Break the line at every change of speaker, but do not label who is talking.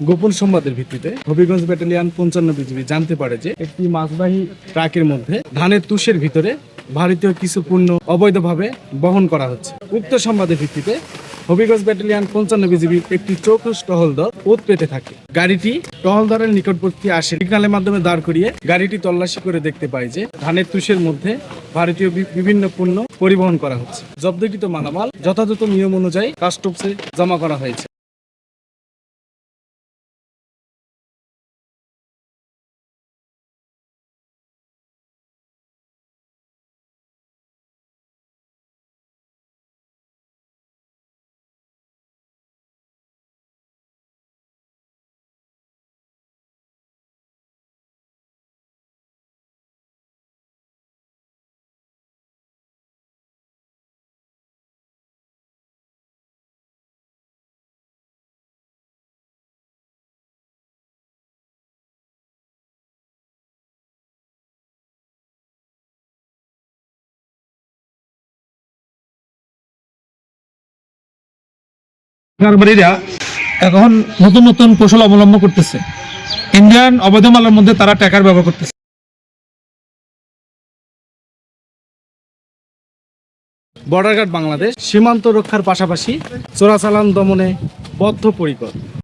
গোপন সংবাদের ভিত্তিতে হবিগঞ্জ ব্যাটালিয়ান পঞ্চান্ন বিজিবি জানতে পারে যে একটি মাছবাহী ট্রাকের মধ্যে ধানের তুষের ভিতরে ভারতীয় কিছু পণ্য অবৈধভাবে বহন করা হচ্ছে। উক্ত সংবাদের ভিত্তিতে হবিগঞ্জ ব্যাটালিয়ান পঞ্চান্ন বিজিবি একটি চৌকস টহল দল ওত পেতে থাকে। গাড়িটি টহল দলের নিকটবর্তী আসে। সিগনালের মাধ্যমে দাঁড় করিয়ে গাড়িটি তল্লাশি করে দেখতে পায় যে ধানের তুষের মধ্যে ভারতীয় বিভিন্ন পণ্য পরিবহন করা হচ্ছে। জব্দকৃত মালামাল যথাযথ নিয়ম অনুযায়ী কাস্টমসে জমা করা হয়েছে।
এখন নতুন নতুন কৌশল অবলম্বন করতেছে। ইন্ডিয়ান অবৈধ মালের মধ্যে তারা ট্যাকার ব্যবহার করতেছে।
বর্ডার গার্ড বাংলাদেশ সীমান্ত রক্ষার পাশাপাশি চোরাচালান দমনে বদ্ধ বদ্ধপরিকর।